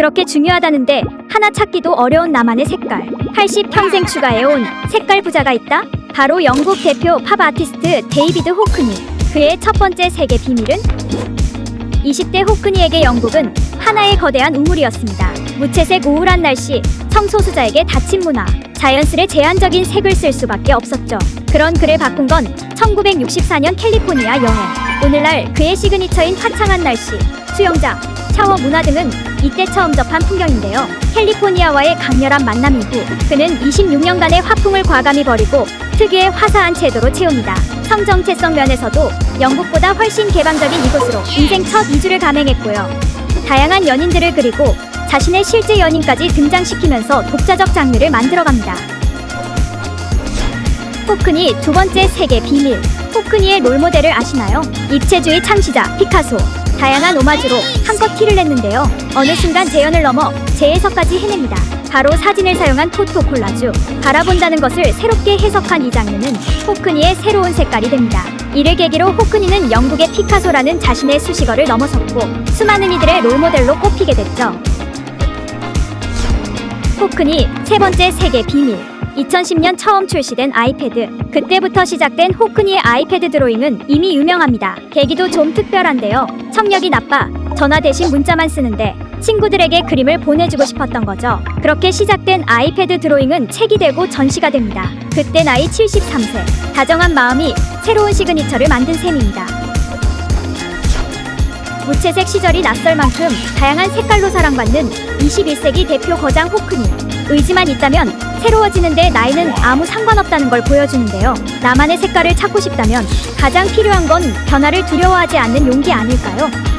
그렇게 중요하다는데 하나 찾기도 어려운 나만의 색깔. 80 평생 추가해온 색깔 부자가 있다? 바로 영국 대표 팝 아티스트 데이비드 호크니. 그의 첫 번째 세계 비밀은 20대 호크니에게 영국은 하나의 거대한 우물이었습니다. 무채색 우울한 날씨, 성소수자에게 닫힌 문화, 자연스레 제한적인 색을 쓸 수밖에 없었죠. 그런 그를 바꾼 건 1964년 캘리포니아 여행. 오늘날 그의 시그니처인 화창한 날씨, 수영장, 샤워 문화 등은 이때 처음 접한 풍경인데요. 캘리포니아와의 강렬한 만남 이후 그는 26년간의 화풍을 과감히 버리고 특유의 화사한 채도로 채웁니다. 성 정체성 면에서도 영국보다 훨씬 개방적인 이곳으로 인생 첫 이주를 감행했고요. 다양한 연인들을 그리고 자신의 실제 연인까지 등장시키면서 독자적 장르를 만들어갑니다. 포크니 두 번째 세계 비밀. 포크니의 롤모델을 아시나요? 입체주의 창시자 피카소. 다양한 오마주로 한껏 티를 냈는데요. 어느 순간 재현을 넘어 재해석까지 해냅니다. 바로 사진을 사용한 포토 콜라주. 바라본다는 것을 새롭게 해석한 이 장르는 호크니의 새로운 색깔이 됩니다. 이를 계기로 호크니는 영국의 피카소라는 자신의 수식어를 넘어섰고 수많은 이들의 롤모델로 꼽히게 됐죠. 포크니 세 번째 세계 비밀. 2010년 처음 출시된 아이패드. 그때부터 시작된 호크니의 아이패드 드로잉은 이미 유명합니다. 계기도 좀 특별한데요. 청력이 나빠 전화 대신 문자만 쓰는데 친구들에게 그림을 보내주고 싶었던 거죠. 그렇게 시작된 아이패드 드로잉은 책이 되고 전시가 됩니다. 그때 나이 73세. 다정한 마음이 새로운 시그니처를 만든 셈입니다. 무채색 시절이 낯설 만큼 다양한 색깔로 사랑받는 21세기 대표 거장 호크니. 의지만 있다면 새로워지는데 나이는 아무 상관없다는 걸 보여주는데요. 나만의 색깔을 찾고 싶다면 가장 필요한 건 변화를 두려워하지 않는 용기 아닐까요?